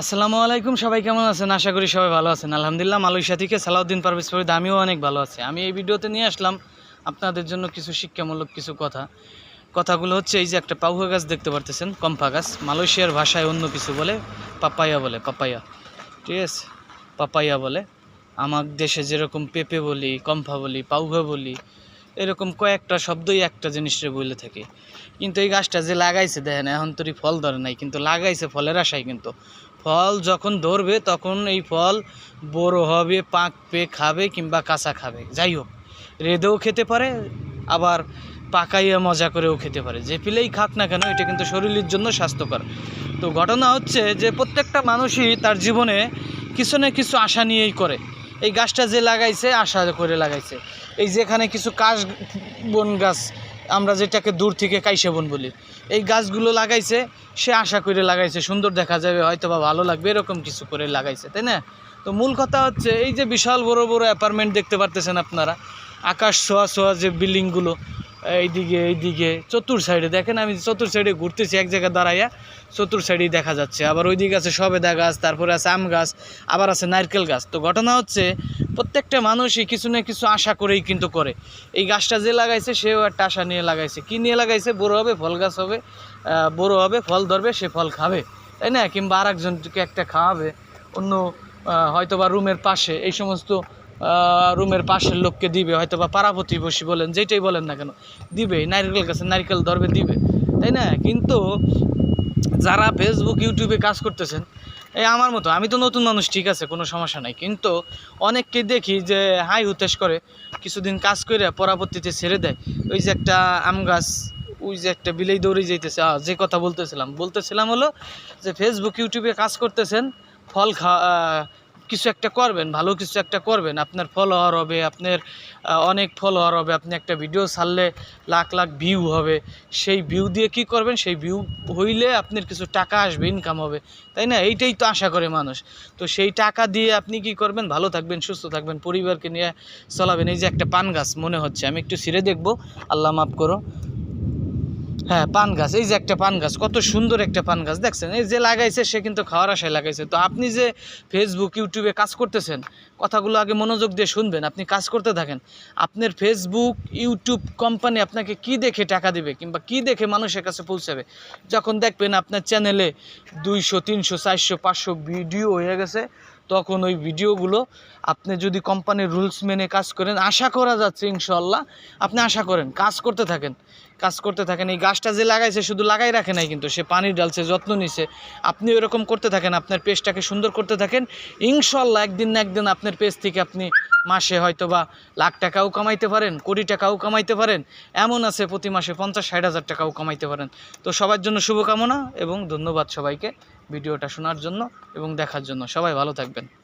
আসসালামু আলাইকুম, সবাই কেমন আছেন? আশা করি সবাই ভালো আছেন। আলহামদুলিল্লাহ, মালয়েশিয়া থেকে সালাউদ্দিন পারভেজ ফরিদ আমিও অনেক ভালো আছি। আমি এই ভিডিওতে নিয়ে আসলাম আপনাদের জন্য কিছু শিক্ষামূলক কিছু কথা। কথাগুলো হচ্ছে এই যে একটা পাউহা গাছ দেখতে পারতেছেন, কম্পা গাছ। মালয়েশিয়ার ভাষায় অন্য কিছু বলে পাপাইয়া বলে পাপাইয়া ঠিক আছে? পাপাইয়া বলে। আমার দেশে যেরকম পেঁপে বলি, কম্পা বলি পাউহা বলি, এরকম কয়েকটা শব্দই একটা জিনিসের বলে থাকে। কিন্তু এই গাছটা যে লাগাইছে, দেখেন, এখন তোরই ফল ধরে নাই, কিন্তু লাগাইছে ফলের আশায় কিন্তু। ফল যখন ধরবে তখন এই ফল বড় হবে, পাকবে, খাবে কিংবা কাঁচা খাবে। যাই হোক, রেঁধেও খেতে পারে, আবার পাকাইয়া মজা করেও খেতে পারে। যে পিলেই খাক না কেন, এটা কিন্তু শরীরের জন্য স্বাস্থ্যকর। তো ঘটনা হচ্ছে যে প্রত্যেকটা মানুষই তার জীবনে কিছু না কিছু আশা নিয়েই করে। এই গাছটা যে লাগাইছে, আশা করে লাগাইছে। এই যেখানে কিছু কাশ বন গাছ আমরা যেটাকে দূর থেকে কাই সেবন বলি। এই গাছগুলো লাগাইছে, সে আশা করে লাগাইছে, সুন্দর দেখা যাবে হয়তো বা ভালো লাগবে, এরকম কিছু করে লাগাইছে, তাই না? তো মূল কথা হচ্ছে, এই যে বিশাল বড় বড় অ্যাপার্টমেন্ট দেখতে পারতেছেন আপনারা, আকাশ ছোঁয়া ছোঁয়া যে বিল্ডিংগুলো এইদিকে এইদিকে। চতুর সাইডে, দেখেন আমি চতুর সাইডে ঘুরতেছি, এক জায়গায় দাঁড়াইয়া চতুর সাইডেই দেখা যাচ্ছে। আবার ওইদিকে আছে সবেদা গাছ, তারপরে আছে আম গাছ, আবার আছে নারকেল গাছ। তো ঘটনা হচ্ছে, প্রত্যেকটা মানুষই কিছু না কিছু আশা করেই কিন্তু করে। এই গাছটা যে লাগাইছে, সেও একটা আশা নিয়ে লাগাইছে। কি নিয়ে লাগাইছে? বড়ো হবে, ফল গাছ হবে। বড়ো হবে, ফল ধরবে, সে ফল খাবে। তাই না? কিংবা আর একজনকে একটা খাওয়াবে। অন্য হয়তো বা রুমের পাশে। এই সমস্ত রুমের পাশের লোককে দিবে হয়তো বা পাড়া প্রতিবেশী বলেন যেটাই বলেন না কেন, দিবে, নারিকেল গাছে নারকেল ধরবে, দিবে, তাই না? কিন্তু যারা ফেসবুক ইউটিউবে কাজ করতেছেন, এই আমার মতো, আমি তো নতুন মানুষ, ঠিক আছে, কোনো সমস্যা নাই, কিন্তু অনেককে দেখি যে হাই হুতেশ করে, কিছুদিন কাজ করে পরবর্তীতে ছেড়ে দেয়। ওই যে একটা আম গাছ, ওই যে একটা বিলেই দৌড়ে যাইতেছে যে কথা বলতেছিলাম বলতেছিলাম হলো যে ফেসবুক ইউটিউবে কাজ করতেছেন, ফল খা কিছু একটা করবেন, ভালো কিছু একটা করবেন, আপনার ফলোয়ার হবে, আপনার অনেক ফলোয়ার হবে, আপনি একটা ভিডিও ছাড়লে লাখ লাখ ভিউ হবে। সেই ভিউ দিয়ে কি করবেন? সেই ভিউ হইলে আপনার কিছু টাকা আসবে ইনকাম হবে। তাই না? এইটাই তো আশা করে মানুষ। তো সেই টাকা দিয়ে আপনি কি করবেন? ভালো থাকবেন, সুস্থ থাকবেন, পরিবারকে নিয়ে চলাবেন। এই যে একটা পান গাছ মনে হচ্ছে, আমি একটু ছিঁড়ে দেখব। আল্লাহ মাফ করো। হ্যাঁ পান গাছ এই যে একটা পান গাছ কত সুন্দর একটা পান গাছ দেখছেন? এই যে লাগাইছে, সে কিন্তু খাওয়ার আশায় লাগাইছে। তো আপনি যে ফেসবুক ইউটিউবে কাজ করতেছেন, কথাগুলো আগে মনোযোগ দিয়ে শুনবেন, আপনি কাজ করতে থাকেন। আপনার ফেসবুক ইউটিউব কোম্পানি আপনাকে কি দেখে টাকা দিবে কিংবা কি দেখে মানুষের কাছে পৌঁছাবে? যখন দেখবেন আপনার চ্যানেলে দুইশো, তিনশো, চারশো, পাঁচশো ভিডিও হয়ে গেছে তখন ওই ভিডিওগুলো আপনি যদি কোম্পানির রুলস মেনে কাজ করেন, আশা করা যাচ্ছে ইনশাল্লাহ আপনি আশা করেন, কাজ করতে থাকেন, কাজ করতে থাকেন। এই গাছটা যে লাগাইছে, শুধু লাগাই রাখে নাই কিন্তু, সে পানি ডালছে যত্ন নিছে। আপনি ওইরকম করতে থাকেন, আপনার পেজটাকে সুন্দর করতে থাকেন। ইনশাল্লাহ একদিন না একদিন আপনার পেজ থেকে আপনি মাসে হয়তো বা লাখ টাকাও কামাইতে পারেন, কোটি টাকাও কামাইতে পারেন, এমন আছে প্রতি মাসে পঞ্চাশ, ষাট হাজার টাকাও কামাইতে পারেন। তো সবার জন্য শুভকামনা এবং ধন্যবাদ সবাইকে ভিডিওটা শোনার জন্য এবং দেখার জন্য। সবাই ভালো থাকবেন।